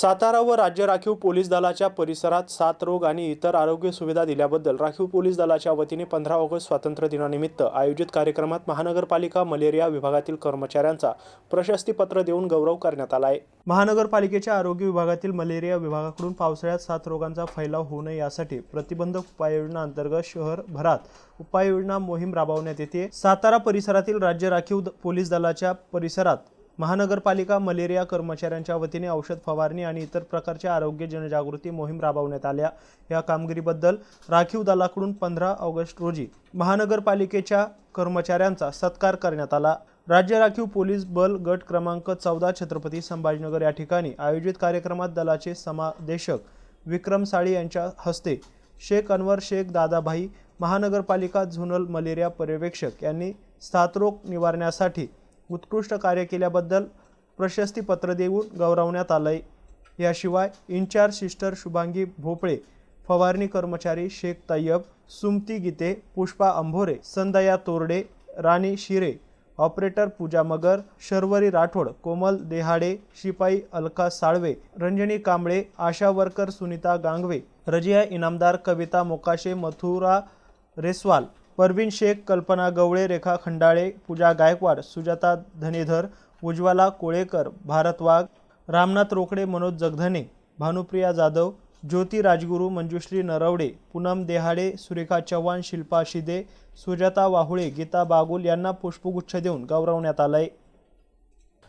सातारा व राज्य राखीव पोलीस दलाच्या परिसरात सात रोग आणि इतर आरोग्य सुविधा दिल्याबद्दल राखीव पोलीस दलाच्या वतीने पंधरा ऑगस्ट स्वातंत्र्य दिनानिमित्त आयोजित कार्यक्रमात महानगरपालिका मलेरिया विभागातील कर्मचाऱ्यांचा प्रशस्तीपत्र देऊन गौरव करण्यात आला आहे. महानगरपालिकेच्या आरोग्य विभागातील मलेरिया विभागाकडून पावसाळ्यात सात रोगांचा फैलाव होऊ नये यासाठी प्रतिबंधक उपाययोजना अंतर्गत शहरभरात उपाययोजना मोहीम राबवण्यात येते. सातारा परिसरातील राज्य राखीव द- पोलीस दलाच्या परिसरात महानगरपालिका मलेरिया कर्मचाऱ्यांच्या वतीने औषध फवारणी आणि इतर प्रकारच्या आरोग्य जनजागृती मोहीम राबवण्यात आल्या. या कामगिरीबद्दल राखीव दलाकडून पंधरा ऑगस्ट रोजी महानगरपालिकेच्या कर्मचाऱ्यांचा सत्कार करण्यात आला. राज्य राखीव पोलीस बल गट क्रमांक चौदा छत्रपती संभाजीनगर या ठिकाणी आयोजित कार्यक्रमात दलाचे समादेशक विक्रम साळी यांच्या हस्ते शेख अनवर शेख दादाभाई महानगरपालिका झोनल मलेरिया पर्यवेक्षक यांनी साथरोग निवारण्यासाठी उत्कृष्ट कार्य केल्याबद्दल प्रशस्तीपत्र देऊन गौरवण्यात आलंय. याशिवाय इन्चार्ज सिस्टर शुभांगी भोपळे फवारणी कर्मचारी शेख तय्यब सुमती गीते पुष्पा अंभोरे संदया तोरडे राणी शिरे ऑपरेटर पूजा मगर शर्वरी राठोड कोमल देहाडे शिपाई अलका साळवे रंजनी कांबळे आशा वर्कर सुनीता गांगवे रजिया इनामदार कविता मोकाशे मथुरा रेस्वाल परवीन शेख कल्पना गवळे रेखा खंडाळे पूजा गायकवाड सुजाता धनेधर उज्ज्वला कोळेकर भारत वाघ रामनाथ रोकडे मनोज जगधने भानुप्रिया जाधव ज्योती राजगुरू मंजुश्री नरवडे पूनम देहाडे सुरेखा चव्हाण शिल्पा शिदे सुजाता वाहुळे गीता बागुल यांना पुष्पगुच्छ देऊन गौरवण्यात आलं आहे